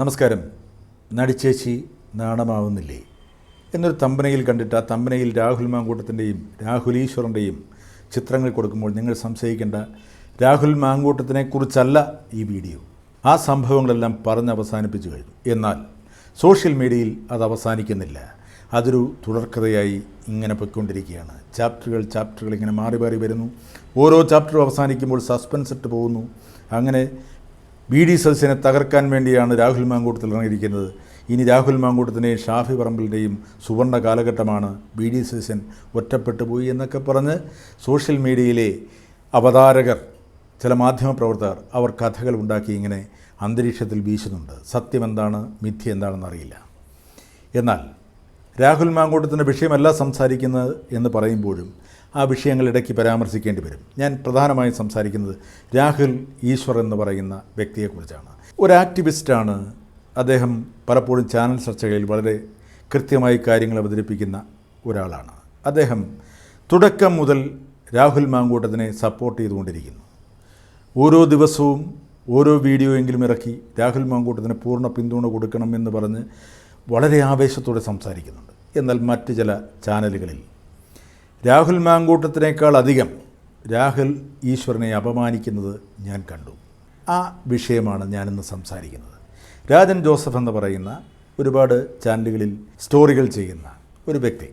നമസ്കാരം. നടിച്ചേച്ചി നാണമാവുന്നില്ലേ? എന്നൊരു തമ്പനയിൽ കണ്ടിട്ട് ആ തമ്പനയിൽ രാഹുൽ മാങ്കൂട്ടത്തിന്റെയും രാഹുൽ ഈശ്വറിന്റെയും ചിത്രങ്ങൾ കൊടുക്കുമ്പോൾ നിങ്ങൾ സംശയിക്കേണ്ട രാഹുൽ മാങ്കൂട്ടത്തിനെ കുറിച്ചല്ല ഈ വീഡിയോ. ആ സംഭവങ്ങളെല്ലാം പറഞ്ഞ് അവസാനിപ്പിച്ചു കഴിഞ്ഞു. എന്നാൽ സോഷ്യൽ മീഡിയയിൽ അത് അവസാനിക്കുന്നില്ല. അതൊരു തുടർക്കഥയായി ഇങ്ങനെ പൊയ്ക്കൊണ്ടിരിക്കുകയാണ്. ചാപ്റ്ററുകൾ ചാപ്റ്ററുകൾ ഇങ്ങനെ മാറി മാറി വരുന്നു. ഓരോ ചാപ്റ്ററും അവസാനിക്കുമ്പോൾ സസ്പെൻസ് ഇട്ട് പോകുന്നു. അങ്ങനെ ബി ഡി സദസ്സിനെ തകർക്കാൻ വേണ്ടിയാണ് രാഹുൽ മാങ്കൂട്ടത്തിൽ ഇറങ്ങിയിരിക്കുന്നത്. ഇനി രാഹുൽ മാങ്കൂട്ടത്തിന്റെയും ഷാഫി പറമ്പിലിന്റെയും സുവർണ കാലഘട്ടമാണ് ബി ഡി സദസ്സൻ ഒറ്റപ്പെട്ടു പോയി എന്നൊക്കെ പറഞ്ഞ് സോഷ്യൽ മീഡിയയിലെ അവതാരകർ ചില മാധ്യമപ്രവർത്തകർ അവർ കഥകൾ ഉണ്ടാക്കി ഇങ്ങനെ അന്തരീക്ഷത്തിൽ വീശുന്നുണ്ട്. സത്യം എന്താണ് മിഥ്യ എന്താണെന്ന് അറിയില്ല. എന്നാൽ രാഹുൽ മാങ്കൂട്ടത്തിന്റെ വിഷയമല്ല സംസാരിക്കുന്നത് എന്ന് പറയുമ്പോഴും ആ വിഷയങ്ങൾ ഇടയ്ക്ക് പരാമർശിക്കേണ്ടി വരും. ഞാൻ പ്രധാനമായും സംസാരിക്കുന്നത് രാഹുൽ ഈശ്വർ എന്ന് പറയുന്ന വ്യക്തിയെക്കുറിച്ചാണ്. ഒരു ആക്ടിവിസ്റ്റാണ് അദ്ദേഹം പലപ്പോഴും ചാനൽ ചർച്ചകളിൽ വളരെ കൃത്യമായി കാര്യങ്ങൾ അവതരിപ്പിക്കുന്ന ഒരാളാണ്. അദ്ദേഹം തുടക്കം മുതൽ രാഹുൽ മാങ്കൂട്ടത്തിനെ സപ്പോർട്ട് ചെയ്തുകൊണ്ടിരിക്കുന്നു. ഓരോ ദിവസവും ഓരോ വീഡിയോയെങ്കിലും ഇറക്കി രാഹുൽ മാങ്കൂട്ടത്തിന് പൂർണ പിന്തുണ കൊടുക്കണം എന്ന് പറഞ്ഞ് വളരെ ആവേശത്തോടെ സംസാരിക്കുന്നുണ്ട്. എന്നാൽ മറ്റ് ചില ചാനലുകളിൽ. രാഹുൽ മാങ്കൂട്ടത്തിനേക്കാൾ അധികം രാഹുൽ ഈശ്വരനെ അപമാനിക്കുന്നത് ഞാൻ കണ്ടു. ആ വിഷയമാണ് ഞാനിന്ന് സംസാരിക്കുന്നത്. രാജൻ ജോസഫ് എന്ന് പറയുന്ന ഒരുപാട് ചാനലുകളിൽ സ്റ്റോറികൾ ചെയ്യുന്ന ഒരു വ്യക്തി.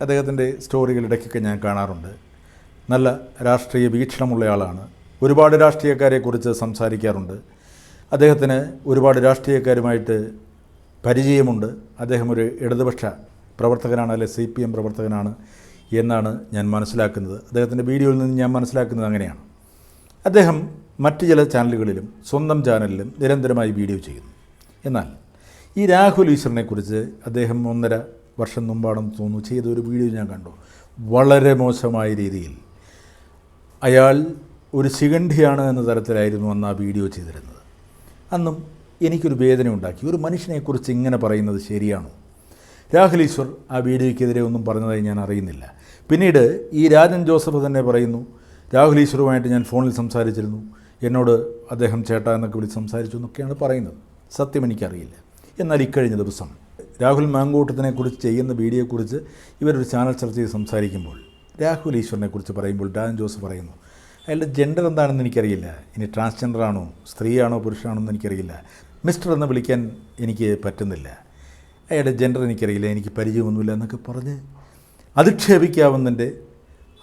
അദ്ദേഹത്തിന്റെ സ്റ്റോറികൾ ഇടയ്ക്കൊക്കെ ഞാൻ കാണാറുണ്ട്. നല്ല രാഷ്ട്രീയ വീക്ഷണമുള്ള ആളാണ്. ഒരുപാട് രാഷ്ട്രീയക്കാരെക്കുറിച്ച് സംസാരിക്കാറുണ്ട്. അദ്ദേഹത്തിന് ഒരുപാട് രാഷ്ട്രീയക്കാരുമായിട്ട് പരിചയമുണ്ട്. അദ്ദേഹം ഒരു ഇടതുപക്ഷ പ്രവർത്തകനാണ് അല്ലെ സി പി എം പ്രവർത്തകനാണ് എന്നാണ് ഞാൻ മനസ്സിലാക്കുന്നത്. അദ്ദേഹത്തിന്റെ വീഡിയോയിൽ നിന്ന് ഞാൻ മനസ്സിലാക്കുന്നത് അങ്ങനെയാണ്. അദ്ദേഹം മറ്റ് ചില ചാനലുകളിലും സ്വന്തം ചാനലിലും നിരന്തരമായി വീഡിയോ ചെയ്യുന്നു. എന്നാൽ ഈ രാഹുൽ ഈശ്വറിനെക്കുറിച്ച് അദ്ദേഹം ഒന്നര വർഷം മുമ്പാണെന്ന് തോന്നുന്നു ചെയ്ത ഒരു വീഡിയോ ഞാൻ കണ്ടു. വളരെ മോശമായ രീതിയിൽ. അയാൾ ഒരു ശിഖണ്ഡിയാണ് എന്ന തരത്തിലായിരുന്നു അന്ന് ആ വീഡിയോ ചെയ്തിരുന്നത്. അന്നും എനിക്കൊരു വേദന ഉണ്ടാക്കി. ഒരു മനുഷ്യനെക്കുറിച്ച് ഇങ്ങനെ പറയുന്നത് ശരിയാണോ? രാഹുൽ ഈശ്വർ ആ വീഡിയോയ്ക്കെതിരെ ഒന്നും പറഞ്ഞതായി ഞാൻ അറിയുന്നില്ല. പിന്നീട് ഈ രാജൻ ജോസഫ് തന്നെ പറയുന്നു രാഹുൽ ഈശ്വറുമായിട്ട് ഞാൻ ഫോണിൽ സംസാരിച്ചിരുന്നു. എന്നോട് അദ്ദേഹം ചേട്ടാ എന്നൊക്കെ വിളിച്ച് സംസാരിച്ചു എന്നൊക്കെയാണ് പറയുന്നത്. സത്യം എനിക്കറിയില്ല. എന്നാൽ ഇക്കഴിഞ്ഞ ദിവസം രാഹുൽ മാങ്കൂട്ടത്തിനെക്കുറിച്ച് ചെയ്യുന്ന വീഡിയോയെക്കുറിച്ച് ഇവരൊരു ചാനൽ ചർച്ച ചെയ്ത് സംസാരിക്കുമ്പോൾ രാഹുൽ ഈശ്വറിനെക്കുറിച്ച് പറയുമ്പോൾ രാജൻ ജോസഫ് പറയുന്നു അയാളുടെ ജെൻഡർ എന്താണെന്ന് എനിക്കറിയില്ല. ഇനി ട്രാൻസ്ജെൻഡർ ആണോ സ്ത്രീയാണോ പുരുഷനാണോ എന്ന് എനിക്കറിയില്ല. മിസ്റ്റർ എന്ന് വിളിക്കാൻ എനിക്ക് പറ്റുന്നില്ല. അയാളുടെ ജെൻഡർ എനിക്കറിയില്ല എനിക്ക് പരിചയമൊന്നുമില്ല എന്നൊക്കെ പറഞ്ഞ് അധിക്ഷേപിക്കാവുന്നതിന്റെ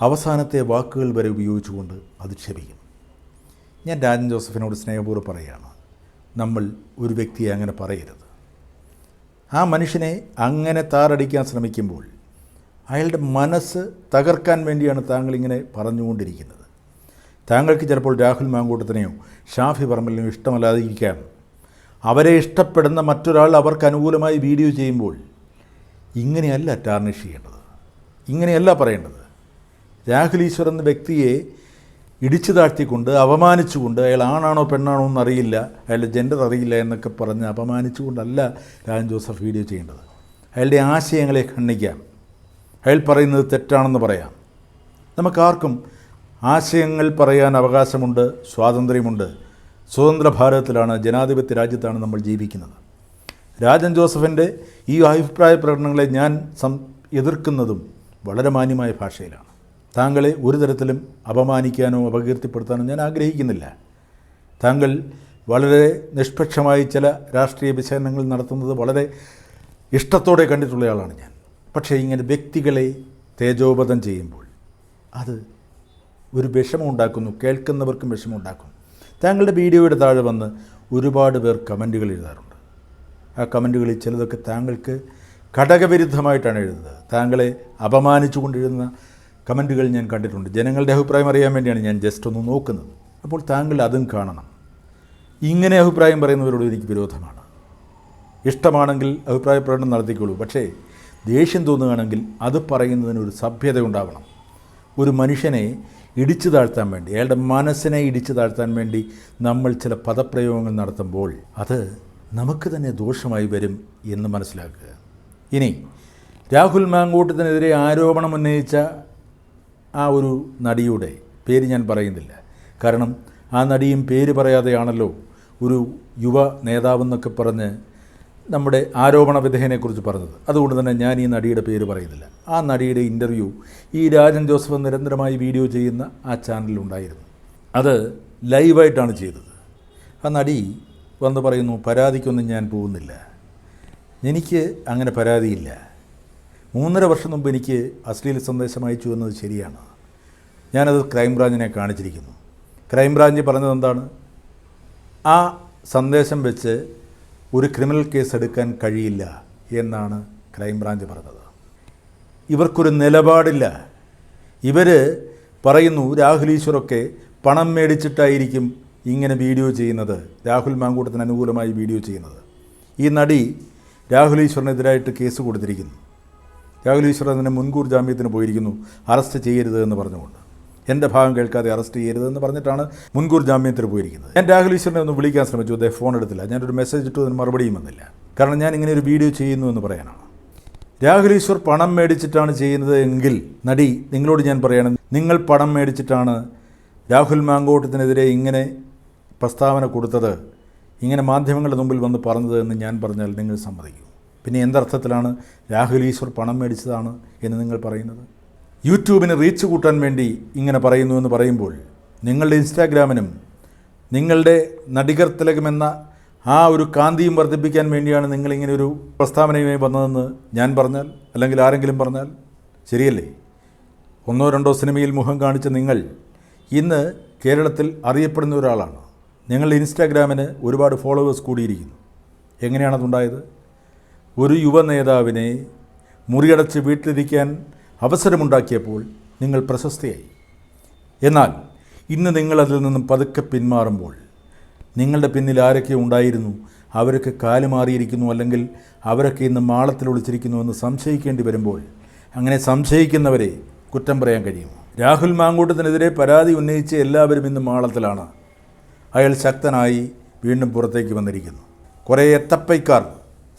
അവസാനത്തെ വാക്കുകൾ വരെ ഉപയോഗിച്ചുകൊണ്ട് അധിക്ഷേപിക്കും. ഞാൻ രാജൻ ജോസഫിനോട് സ്നേഹപൂർവം പറയുകയാണ് നമ്മൾ ഒരു വ്യക്തിയെ അങ്ങനെ പറയരുത്. ആ മനുഷ്യനെ അങ്ങനെ താറടിക്കാൻ ശ്രമിക്കുമ്പോൾ അയാളുടെ മനസ്സ് തകർക്കാൻ വേണ്ടിയാണ് താങ്കൾ ഇങ്ങനെ പറഞ്ഞുകൊണ്ടിരിക്കുന്നത്. താങ്കൾക്ക് ചിലപ്പോൾ രാഹുൽ മാങ്കൂട്ടത്തിനെയോ ഷാഫി പറമ്പലിനെയോ ഇഷ്ടമല്ലാതിരിക്കാം. അവരെ ഇഷ്ടപ്പെടുന്ന മറ്റൊരാൾ അവർക്ക് അനുകൂലമായി വീഡിയോ ചെയ്യുമ്പോൾ ഇങ്ങനെയല്ല ടാർണിഷ് ചെയ്യേണ്ടത്. ഇങ്ങനെയല്ല പറയേണ്ടത്. രാഹുൽ ഈശ്വർ എന്ന വ്യക്തിയെ ഇടിച്ചു താഴ്ത്തിക്കൊണ്ട് അപമാനിച്ചുകൊണ്ട് അയാൾ ആണാണോ പെണ്ണാണോ എന്നറിയില്ല അയാളുടെ ജെൻഡർ അറിയില്ല എന്നൊക്കെ പറഞ്ഞ് അപമാനിച്ചുകൊണ്ടല്ല രാജൻ ജോസഫ് വീഡിയോ ചെയ്യേണ്ടത്. അയാളുടെ ആശയങ്ങളെ ഖണ്ഡിക്കാം. അയാൾ പറയുന്നത് തെറ്റാണെന്ന് പറയാം. നമുക്കാർക്കും ആശയങ്ങൾ പറയാൻ അവകാശമുണ്ട് സ്വാതന്ത്ര്യമുണ്ട്. സ്വതന്ത്ര ഭാരതത്തിലാണ് ജനാധിപത്യ രാജ്യത്താണ് നമ്മൾ ജീവിക്കുന്നത്. രാജൻ ജോസഫിന്റെ ഈ അഭിപ്രായ പ്രകടനങ്ങളെ ഞാൻ സം എതിർക്കുന്നതും വളരെ മാന്യമായ ഭാഷയിലാണ്. താങ്കളെ ഒരു തരത്തിലും അപമാനിക്കാനോ അപകീർത്തിപ്പെടുത്താനോ ഞാൻ ആഗ്രഹിക്കുന്നില്ല. താങ്കൾ വളരെ നിഷ്പക്ഷമായി ചില രാഷ്ട്രീയ വിശകലനങ്ങൾ നടത്തുന്നത് വളരെ ഇഷ്ടത്തോടെ കണ്ടിട്ടുള്ളയാളാണ് ഞാൻ. പക്ഷേ ഇങ്ങനെ വ്യക്തികളെ തേജോപതം ചെയ്യുമ്പോൾ അത് ഒരു വിഷമമുണ്ടാക്കുന്നു കേൾക്കുന്നവർക്കും വിഷമമുണ്ടാക്കും താങ്കളുടെ വീഡിയോയുടെ താഴെ വന്ന് ഒരുപാട് പേർ കമന്റുകൾ എഴുതാറുണ്ട്. ആ കമന്റുകളിൽ ചിലതൊക്കെ താങ്കൾക്ക് ഘടകവിരുദ്ധമായിട്ടാണ് എഴുതുന്നത്. താങ്കളെ അപമാനിച്ചുകൊണ്ടിരുന്ന കമന്റുകൾ ഞാൻ കണ്ടിട്ടുണ്ട്. ജനങ്ങളുടെ അഭിപ്രായം അറിയാൻ വേണ്ടിയാണ് ഞാൻ ജസ്റ്റ് ഒന്ന് നോക്കുന്നത്. അപ്പോൾ താങ്കൾ അതും കാണണം. ഇങ്ങനെ അഭിപ്രായം പറയുന്നവരോട് എനിക്ക് വിരോധമാണ്. ഇഷ്ടമാണെങ്കിൽ അഭിപ്രായ പ്രകടനം നടത്തിക്കോളൂ. പക്ഷേ ദേഷ്യം തോന്നുകയാണെങ്കിൽ അത് പറയുന്നതിന് ഒരു സഭ്യത ഉണ്ടാവണം. ഒരു മനുഷ്യനെ ഇടിച്ചു താഴ്ത്താൻ വേണ്ടി അയാളുടെ മനസ്സിനെ ഇടിച്ചു താഴ്ത്താൻ വേണ്ടി നമ്മൾ ചില പദപ്രയോഗങ്ങൾ നടത്തുമ്പോൾ അത് നമുക്ക് തന്നെ ദോഷമായി വരും എന്ന് മനസ്സിലാക്കുക. ഇനി രാഹുൽ മാങ്കൂട്ടത്തിനെതിരെ ആരോപണം ഉന്നയിച്ച ആ ഒരു നടിയുടെ പേര് ഞാൻ പറയുന്നില്ല. കാരണം ആ നടിയും പേര് പറയാതെയാണല്ലോ ഒരു യുവ നേതാവെന്നൊക്കെ പറഞ്ഞ് നമ്മുടെ ആരോപണ വിധേയനെക്കുറിച്ച് പറഞ്ഞത്. അതുകൊണ്ട് തന്നെ ഞാൻ ഈ നടിയുടെ പേര് പറയുന്നില്ല. ആ നടിയുടെ ഇന്റർവ്യൂ ഈ രാജൻ ജോസഫ് നിരന്തരമായി വീഡിയോ ചെയ്യുന്ന ആ ചാനലിലുണ്ടായിരുന്നു അത് ലൈവായിട്ടാണ് ചെയ്തത്. ആ നടി വന്ന് പറയുന്നു പരാതിക്കൊന്നും ഞാൻ പോകുന്നില്ല. എനിക്ക് അങ്ങനെ പരാതിയില്ല. മൂന്നര വർഷം മുമ്പ് എനിക്ക് അശ്ലീല സന്ദേശം അയച്ചു എന്നത് ശരിയാണ്. ഞാനത് ക്രൈംബ്രാഞ്ചിനെ കാണിച്ചിരിക്കുന്നു. ക്രൈംബ്രാഞ്ച് പറഞ്ഞത് എന്താണ് ആ സന്ദേശം വെച്ച് ഒരു ക്രിമിനൽ കേസ് എടുക്കാൻ കഴിയില്ല എന്നാണ് ക്രൈംബ്രാഞ്ച് പറഞ്ഞത്. ഇവർക്കൊരു നിലപാടില്ല. ഇവർ പറയുന്നു രാഹുൽ ഈശ്വറൊക്കെ പണം മേടിച്ചിട്ടായിരിക്കും ഇങ്ങനെ വീഡിയോ ചെയ്യുന്നത്. രാഹുൽ മാങ്കൂട്ടത്തിന് അനുകൂലമായി വീഡിയോ ചെയ്യുന്നത്. ഈ നടി രാഹുൽ ഈശ്വറിനെതിരായിട്ട് കേസ് കൊടുത്തിരിക്കുന്നു. രാഹുൽ ഈശ്വർ അതിനെ മുൻകൂർ ജാമ്യത്തിന് പോയിരിക്കുന്നു. അറസ്റ്റ് ചെയ്യരുത് എന്ന് പറഞ്ഞുകൊണ്ട്. എന്റെ ഭാഗം കേൾക്കാതെ അറസ്റ്റ് ചെയ്യരുതെന്ന് പറഞ്ഞിട്ടാണ് മുൻകൂർ ജാമ്യത്തിന് പോയിരിക്കുന്നത്. ഞാൻ രാഹുൽ ഈശ്വറിനെ ഒന്ന് വിളിക്കാൻ ശ്രമിച്ചു അദ്ദേഹം ഫോൺ എടുത്തില്ല. ഞാനൊരു മെസ്സേജ് ഇട്ടു അതിന് മറുപടിയും വന്നില്ല. കാരണം ഞാൻ ഇങ്ങനെ ഒരു വീഡിയോ ചെയ്യുന്നു എന്ന് പറയാനാണ്. രാഹുൽ ഈശ്വർ പണം മേടിച്ചിട്ടാണ് ചെയ്യുന്നത് എങ്കിൽ നടി നിങ്ങളോട് ഞാൻ പറയണം നിങ്ങൾ പണം മേടിച്ചിട്ടാണ് രാഹുൽ മാങ്കോട്ടത്തിനെതിരെ ഇങ്ങനെ പ്രസ്താവന കൊടുത്തത് ഇങ്ങനെ മാധ്യമങ്ങളുടെ മുമ്പിൽ വന്ന് പറഞ്ഞത് എന്ന് ഞാൻ പറഞ്ഞാൽ നിങ്ങൾ സമ്മതിക്കും. പിന്നെ എന്തർത്ഥത്തിലാണ് രാഹുൽ ഈശ്വർ പണം മേടിച്ചതാണ് എന്ന് നിങ്ങൾ പറയുന്നത്? യൂട്യൂബിന് റീച്ച് കൂട്ടാൻ വേണ്ടി ഇങ്ങനെ പറയുന്നു എന്ന് പറയുമ്പോൾ നിങ്ങളുടെ ഇൻസ്റ്റാഗ്രാമിനും നിങ്ങളുടെ നടികർ തിലകമെന്ന ആ ഒരു കാന്തിയും വർദ്ധിപ്പിക്കാൻ വേണ്ടിയാണ് നിങ്ങളിങ്ങനെ ഒരു പ്രസ്താവനയുമായി വന്നതെന്ന് ഞാൻ പറഞ്ഞാൽ അല്ലെങ്കിൽ ആരെങ്കിലും പറഞ്ഞാൽ ശരിയല്ലേ? ഒന്നോ രണ്ടോ സിനിമയിൽ മുഖം കാണിച്ച നിങ്ങൾ ഇന്ന് കേരളത്തിൽ അറിയപ്പെടുന്ന ഒരാളാണ്. നിങ്ങളുടെ ഇൻസ്റ്റാഗ്രാമിന് ഒരുപാട് ഫോളോവേഴ്സ് കൂടിയിരിക്കുന്നു. എങ്ങനെയാണതുണ്ടായത്? ഒരു യുവ നേതാവിനെ മുറിയടച്ച് വീട്ടിലിരിക്കാൻ അവസരമുണ്ടാക്കിയപ്പോൾ നിങ്ങൾ പ്രശസ്തയായി. എന്നാൽ ഇന്ന് നിങ്ങളതിൽ നിന്നും പതുക്കെ പിന്മാറുമ്പോൾ നിങ്ങളുടെ പിന്നിൽ ആരൊക്കെ ഉണ്ടായിരുന്നു അവരൊക്കെ കാലുമാറിയിരിക്കുന്നു അല്ലെങ്കിൽ അവരൊക്കെ ഇന്ന് മാളത്തിൽ ഒളിച്ചിരിക്കുന്നു എന്ന് സംശയിക്കേണ്ടി വരുമ്പോൾ അങ്ങനെ സംശയിക്കുന്നവരെ കുറ്റം പറയാൻ കഴിയും രാഹുൽ മാങ്കൂട്ടത്തിനെതിരെ പരാതി ഉന്നയിച്ച എല്ലാവരും ഇന്ന് മാളത്തിലാണ്. അയാൾ ശക്തനായി വീണ്ടും പുറത്തേക്ക് വന്നിരിക്കുന്നു. കുറേ എത്തപ്പൈക്കാർ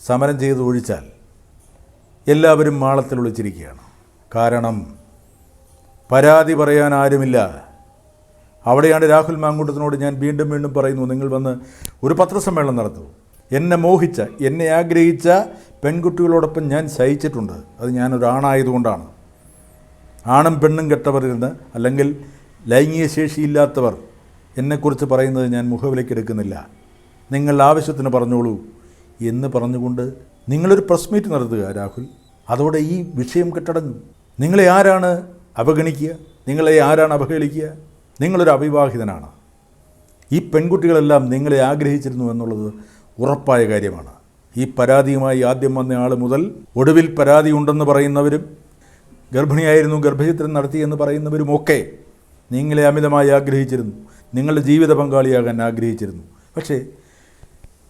സമരം ചെയ്ത് ഒഴിച്ചാൽ എല്ലാവരും മാളത്തിൽ ഒളിച്ചിരിക്കുകയാണ്. കാരണം പരാതി പറയാൻ ആരുമില്ല. അവിടെയാണ് രാഹുൽ മാങ്കൂട്ടത്തിനോട് ഞാൻ വീണ്ടും വീണ്ടും പറയുന്നു നിങ്ങൾ വന്ന് ഒരു പത്രസമ്മേളനം നടത്തൂ. എന്നെ മോഹിച്ച എന്നെ ആഗ്രഹിച്ച പെൺകുട്ടികളോടൊപ്പം ഞാൻ ശയിച്ചിട്ടുണ്ട്. അത് ഞാനൊരാണായതുകൊണ്ടാണ് ആണും പെണ്ണും കെട്ടവരിരുന്ന് അല്ലെങ്കിൽ ലൈംഗിക ശേഷിയില്ലാത്തവർ എന്നെക്കുറിച്ച് പറയുന്നത് ഞാൻ മുഖവിലേക്ക് എടുക്കുന്നില്ല. നിങ്ങൾ ആവശ്യത്തിന് പറഞ്ഞോളൂ എന്ന് പറഞ്ഞുകൊണ്ട് നിങ്ങളൊരു പ്രസ് മീറ്റ് നടത്തുക രാഹുൽ. അതോടെ ഈ വിഷയം കെട്ടടങ്ങും. നിങ്ങളെ ആരാണ് അവഗണിക്കുക? നിങ്ങളെ ആരാണ് അവഹേളിക്കുക? നിങ്ങളൊരു അവിവാഹിതനാണ്. ഈ പെൺകുട്ടികളെല്ലാം നിങ്ങളെ ആഗ്രഹിച്ചിരുന്നു എന്നുള്ളത് ഉറപ്പായ കാര്യമാണ്. ഈ പരാതിയുമായി ആദ്യം വന്ന ആൾ മുതൽ ഒടുവിൽ പരാതി ഉണ്ടെന്ന് പറയുന്നവരും ഗർഭിണിയായിരുന്നു ഗർഭചിത്രം നടത്തിയെന്ന് പറയുന്നവരുമൊക്കെ നിങ്ങളെ അമിതമായി ആഗ്രഹിച്ചിരുന്നു. നിങ്ങളുടെ ജീവിത പങ്കാളിയാകാൻ ആഗ്രഹിച്ചിരുന്നു. പക്ഷേ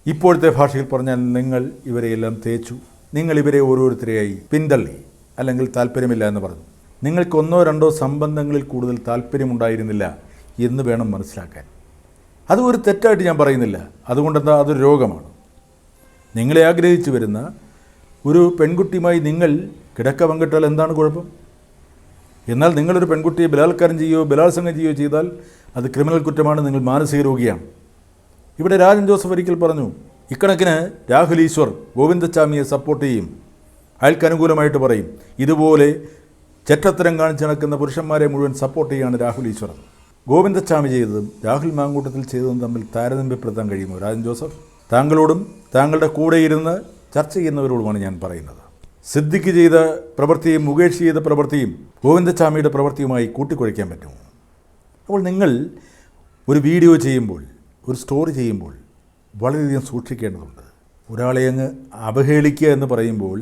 ഇപ്പോഴത്തെ ഭാഷയിൽ പറഞ്ഞാൽ നിങ്ങൾ ഇവരെയെല്ലാം തേച്ചു. നിങ്ങൾ ഇവരെ ഓരോരുത്തരെയായി പിന്തള്ളി. അല്ലെങ്കിൽ താല്പര്യമില്ല എന്ന് പറഞ്ഞു. നിങ്ങൾക്ക് ഒന്നോ രണ്ടോ സംബന്ധങ്ങളിൽ കൂടുതൽ താല്പര്യമുണ്ടായിരുന്നില്ല എന്ന് വേണം മനസ്സിലാക്കാൻ. അത് ഒരു തെറ്റായിട്ട് ഞാൻ പറയുന്നില്ല. അതുകൊണ്ടെന്താ? അതൊരു രോഗമാണ്. നിങ്ങളെ ആഗ്രഹിച്ചു വരുന്ന ഒരു പെൺകുട്ടിയുമായി നിങ്ങൾ കിടക്ക പങ്കിട്ടാൽ എന്താണ് കുഴപ്പം? എന്നാൽ നിങ്ങളൊരു പെൺകുട്ടിയെ ബലാത്കാരം ചെയ്യുകയോ ബലാത്സംഗം ചെയ്യുകയോ ചെയ്താൽ അത് ക്രിമിനൽ കുറ്റമാണ് നിങ്ങൾ മാനസിക രോഗിയാണ്. ഇവിടെ രാജൻ ജോസഫ് ഒരിക്കൽ പറഞ്ഞു ഇക്കണക്കിന് രാഹുൽ ഈശ്വർ ഗോവിന്ദച്ചാമിയെ സപ്പോർട്ട് ചെയ്യും. അയാൾക്ക് അനുകൂലമായിട്ട് പറയും ഇതുപോലെ ചെറ്റത്തരം കാണിച്ച് നടക്കുന്ന പുരുഷന്മാരെ മുഴുവൻ സപ്പോർട്ട് ചെയ്യാണ് രാഹുൽ ഈശ്വരൻ. ഗോവിന്ദസ്വാമി ചെയ്തതും രാഹുൽ മാങ്കൂട്ടത്തിൽ ചെയ്തതും തമ്മിൽ താരതമ്യപ്പെടുത്താൻ കഴിയുമോ? രാജൻ ജോസഫ് താങ്കളോടും താങ്കളുടെ കൂടെ ഇരുന്ന് ചർച്ച ചെയ്യുന്നവരോടുമാണ് ഞാൻ പറയുന്നത്. സിദ്ദിഖ് ചെയ്ത പ്രവൃത്തിയും മുകേഷ് ചെയ്ത പ്രവൃത്തിയും ഗോവിന്ദസ്വാമിയുടെ പ്രവൃത്തിയുമായി കൂട്ടിക്കുഴയ്ക്കാൻ പറ്റുമോ? അപ്പോൾ നിങ്ങൾ ഒരു വീഡിയോ ചെയ്യുമ്പോൾ ഒരു സ്റ്റോറി ചെയ്യുമ്പോൾ വളരെയധികം സൂക്ഷിക്കേണ്ടതുണ്ട്. ഒരാളെ അങ്ങ് അവഹേളിക്കുക എന്ന് പറയുമ്പോൾ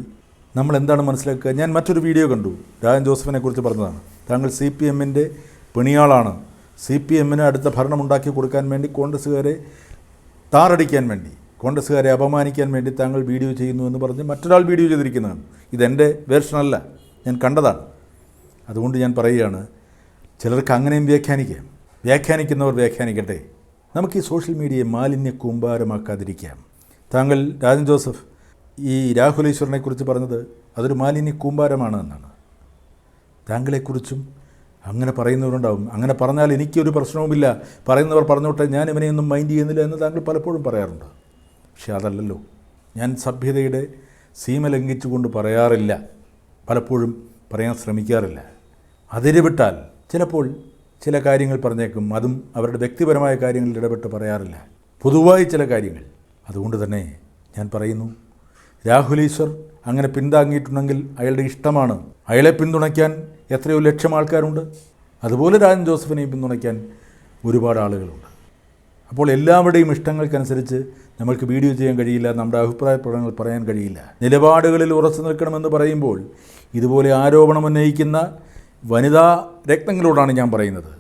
നമ്മൾ എന്താണ് മനസ്സിലാക്കുക? ഞാൻ മറ്റൊരു വീഡിയോ കണ്ടു. രാജൻ ജോസഫിനെ കുറിച്ച് പറഞ്ഞതാണ്. താങ്കൾ സി പി എമ്മിന്റെ പിണിയാളാണ്. സി പി എമ്മിന് അടുത്ത ഭരണമുണ്ടാക്കി കൊടുക്കാൻ വേണ്ടി കോൺഗ്രസ്സുകാരെ താറടിക്കാൻ വേണ്ടി കോൺഗ്രസ്സുകാരെ അപമാനിക്കാൻ വേണ്ടി താങ്കൾ വീഡിയോ ചെയ്യുന്നു എന്ന് പറഞ്ഞ് മറ്റൊരാൾ വീഡിയോ ചെയ്തിരിക്കുന്നതാണ്. ഇതെന്റെ വേർഷനല്ല ഞാൻ കണ്ടതാണ്. അതുകൊണ്ട് ഞാൻ പറയുകയാണ് ചിലർക്ക് അങ്ങനെയും വ്യാഖ്യാനിക്കാം. വ്യാഖ്യാനിക്കുന്നവർ വ്യാഖ്യാനിക്കട്ടെ. നമുക്ക് ഈ സോഷ്യൽ മീഡിയയെ മാലിന്യ കൂമ്പാരമാക്കാതിരിക്കാം. താങ്കൾ രാജൻ ജോസഫ് ഈ രാഹുലേശ്വരനെക്കുറിച്ച് പറഞ്ഞത് അതൊരു മാലിന്യ കൂമ്പാരമാണ് എന്നാണ്. താങ്കളെക്കുറിച്ചും അങ്ങനെ പറയുന്നവരുണ്ടാവും. അങ്ങനെ പറഞ്ഞാൽ എനിക്കൊരു പ്രശ്നവുമില്ല. പറയുന്നവർ പറഞ്ഞോട്ടെ ഞാൻ ഇവനെയൊന്നും മൈൻഡ് ചെയ്യുന്നില്ല എന്ന് താങ്കൾ പലപ്പോഴും പറയാറുണ്ട്. പക്ഷേ അതല്ലല്ലോ. ഞാൻ സഭ്യതയുടെ സീമ ലംഘിച്ചുകൊണ്ട് പറയാറില്ല. പലപ്പോഴും പറയാൻ ശ്രമിക്കാറില്ല. അതിരുവിട്ടാൽ ചിലപ്പോൾ ചില കാര്യങ്ങൾ പറഞ്ഞേക്കും. അതും അവരുടെ വ്യക്തിപരമായ കാര്യങ്ങളിൽ ഇടപെട്ട് പറയാറില്ല. പൊതുവായി ചില കാര്യങ്ങൾ. അതുകൊണ്ട് തന്നെ ഞാൻ പറയുന്നു രാഹുൽ ഈശ്വർ അങ്ങനെ പിന്താങ്ങിയിട്ടുണ്ടെങ്കിൽ അയാളുടെ ഇഷ്ടമാണ്. അയാളെ പിന്തുണയ്ക്കാൻ എത്രയോ ലക്ഷം ആൾക്കാരുണ്ട്. അതുപോലെ രാജൻ ജോസഫിനെയും പിന്തുണയ്ക്കാൻ ഒരുപാട് ആളുകളുണ്ട്. അപ്പോൾ എല്ലാവരുടെയും ഇഷ്ടങ്ങൾക്കനുസരിച്ച് നമ്മൾക്ക് വീഡിയോ ചെയ്യാൻ കഴിയില്ല നമ്മുടെ അഭിപ്രായ പ്രകടനങ്ങൾ പറയാൻ കഴിയില്ല. നിലപാടുകളിൽ ഉറച്ചു നിൽക്കണമെന്ന് പറയുമ്പോൾ ഇതുപോലെ ആരോപണം ഉന്നയിക്കുന്ന വനിതാ രത്നങ്ങളോടാണ് ഞാൻ പറയുന്നത്.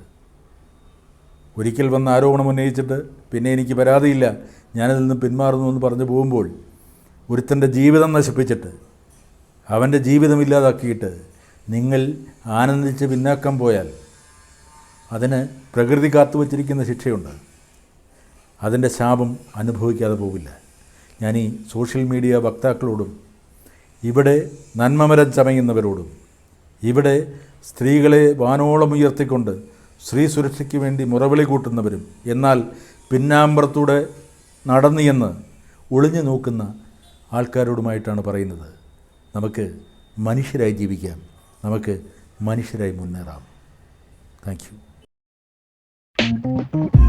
ഒരിക്കൽ വന്ന് ആരോപണം ഉന്നയിച്ചിട്ട് പിന്നെ എനിക്ക് പരാതിയില്ല. ഞാനതിൽ നിന്ന് പിന്മാറുന്നു എന്ന് പറഞ്ഞു പോകുമ്പോൾ ഒരുത്തന്റെ ജീവിതം നശിപ്പിച്ചിട്ട് അവന്റെ ജീവിതം ഇല്ലാതാക്കിയിട്ട് നിങ്ങൾ ആനന്ദിച്ച് പിന്നാക്കം പോയാൽ അതിന് പ്രകൃതി കാത്തുവച്ചിരിക്കുന്ന ശിക്ഷയുണ്ട്. അതിന്റെ ശാപം അനുഭവിക്കാതെ പോവില്ല. ഞാൻ ഈ സോഷ്യൽ മീഡിയ വക്താക്കളോടും ഇവിടെ നന്മമരം ചമയുന്നവരോടും ഇവിടെ സ്ത്രീകളെ വാനോളം ഉയർത്തിക്കൊണ്ട് സ്ത്രീ സുരക്ഷയ്ക്ക് വേണ്ടി മുറവിളി കൂട്ടുന്നവരും എന്നാൽ പിന്നാമ്പുറത്തൂടെ നടന്നു എന്ന് ഒളിഞ്ഞു നോക്കുന്ന ആൾക്കാരോടുമായിട്ടാണ് പറയുന്നത്. നമുക്ക് മനുഷ്യരായി ജീവിക്കാം. നമുക്ക് മനുഷ്യരായി മുന്നേറാം. Thank you.